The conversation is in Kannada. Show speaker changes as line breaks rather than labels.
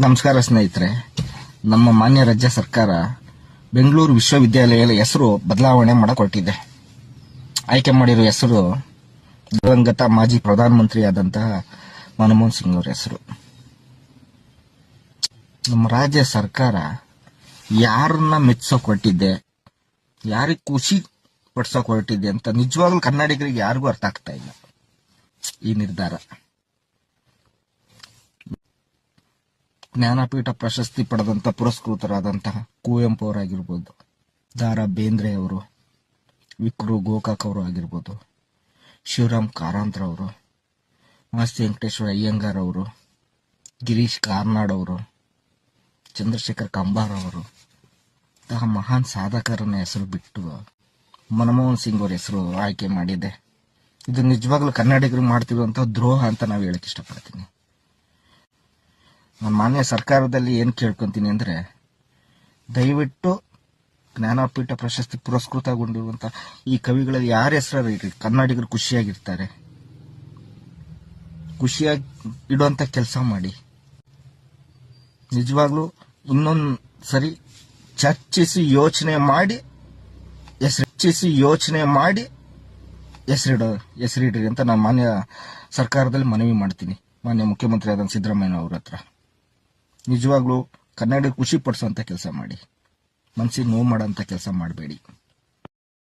ನಮಸ್ಕಾರ ಸ್ನೇಹಿತರೆ. ನಮ್ಮ ಮಾನ್ಯ ರಾಜ್ಯ ಸರ್ಕಾರ ಬೆಂಗಳೂರು ವಿಶ್ವವಿದ್ಯಾಲಯದ ಹೆಸರು ಬದಲಾವಣೆ ಮಾಡಿಕೊಟ್ಟಿದೆ. ಆಯ್ಕೆ ಮಾಡಿರೋ ಹೆಸರು ದಿವಂಗತ ಮಾಜಿ ಪ್ರಧಾನಮಂತ್ರಿ ಆದಂತಹ ಮನಮೋಹನ್ ಸಿಂಗ್ ಅವರ ಹೆಸರು. ನಮ್ಮ ರಾಜ್ಯ ಸರ್ಕಾರ ಯಾರನ್ನ ಮೆಚ್ಚೋಕ್ ಕೊಟ್ಟಿದ್ದೆ, ಯಾರಿಗೆ ಖುಷಿ ಪಡಿಸೋ ಹೊರಟಿದೆ ಅಂತ ನಿಜವಾಗ್ಲೂ ಕನ್ನಡಿಗರಿಗೆ ಯಾರಿಗೂ ಅರ್ಥ ಆಗ್ತಾ ಇಲ್ಲ ಈ ನಿರ್ಧಾರ. ಜ್ಞಾನಪೀಠ ಪ್ರಶಸ್ತಿ ಪಡೆದಂತ ಪುರಸ್ಕೃತರಾದಂತಹ ಕುವೆಂಪು ಅವರಾಗಿರ್ಬೋದು, ದಾರಾ ಬೇಂದ್ರೆ ಅವರು, ವಿಕ್ರು ಗೋಕಾಕ್ ಅವರು ಆಗಿರ್ಬೋದು, ಶಿವರಾಮ್ ಕಾರಂತ್ರವರು ಮಾಸ್ತಿ ವೆಂಕಟೇಶ್ವರ ಅಯ್ಯಂಗಾರ್ ಅವರು, ಗಿರೀಶ್ ಕಾರ್ನಾಡ್ ಅವರು, ಚಂದ್ರಶೇಖರ್ ಕಂಬಾರ್ ಅವರು, ಇಂತಹ ಮಹಾನ್ ಸಾಧಕರನ್ನ ಹೆಸರು ಬಿಟ್ಟು ಮನಮೋಹನ್ ಸಿಂಗ್ ಅವರ ಹೆಸರು ಆಯ್ಕೆ ಮಾಡಿದೆ. ಇದು ನಿಜವಾಗ್ಲೂ ಕನ್ನಡಿಗರು ಮಾಡ್ತಿರುವಂತಹ ದ್ರೋಹ ಅಂತ ನಾವು ಹೇಳಕ್ ಇಷ್ಟಪಡ್ತೀನಿ. ನಾನು ಮಾನ್ಯ ಸರ್ಕಾರದಲ್ಲಿ ಏನು ಕೇಳ್ಕೊತೀನಿ ಅಂದರೆ, ದಯವಿಟ್ಟು ಜ್ಞಾನಪೀಠ ಪ್ರಶಸ್ತಿ ಪುರಸ್ಕೃತಗೊಂಡಿರುವಂಥ ಈ ಕವಿಗಳಲ್ಲಿ ಯಾರ ಹೆಸರು ಇರಲಿ, ಕನ್ನಡಿಗರು ಖುಷಿಯಾಗಿರ್ತಾರೆ. ಖುಷಿಯಾಗಿ ಇಡುವಂಥ ಕೆಲಸ ಮಾಡಿ. ನಿಜವಾಗ್ಲೂ ಇನ್ನೊಂದು ಸರಿ ಚರ್ಚಿಸಿ ಯೋಚನೆ ಮಾಡಿ ಹೆಸರು ಚರ್ಚಿಸಿ ಯೋಚನೆ ಮಾಡಿ ಹೆಸರಿಡ, ಹೆಸರಿಡ್ರಿ ಅಂತ ನಾನು ಮಾನ್ಯ ಸರ್ಕಾರದಲ್ಲಿ ಮನವಿ ಮಾಡ್ತೀನಿ. ಮಾನ್ಯ ಮುಖ್ಯಮಂತ್ರಿ ಆದ ಸಿದ್ದರಾಮಯ್ಯ ಅವ್ರ ಹತ್ರ. ನಿಜವಾಗ್ಲೂ ಕನ್ನಡ ಖುಷಿ ಪಡಿಸೋಂಥ ಕೆಲಸ ಮಾಡಿ ಮನಸ್ಸಿಗೆ ನೋವು ಮಾಡೋಂಥ ಕೆಲಸ ಮಾಡಬೇಡಿ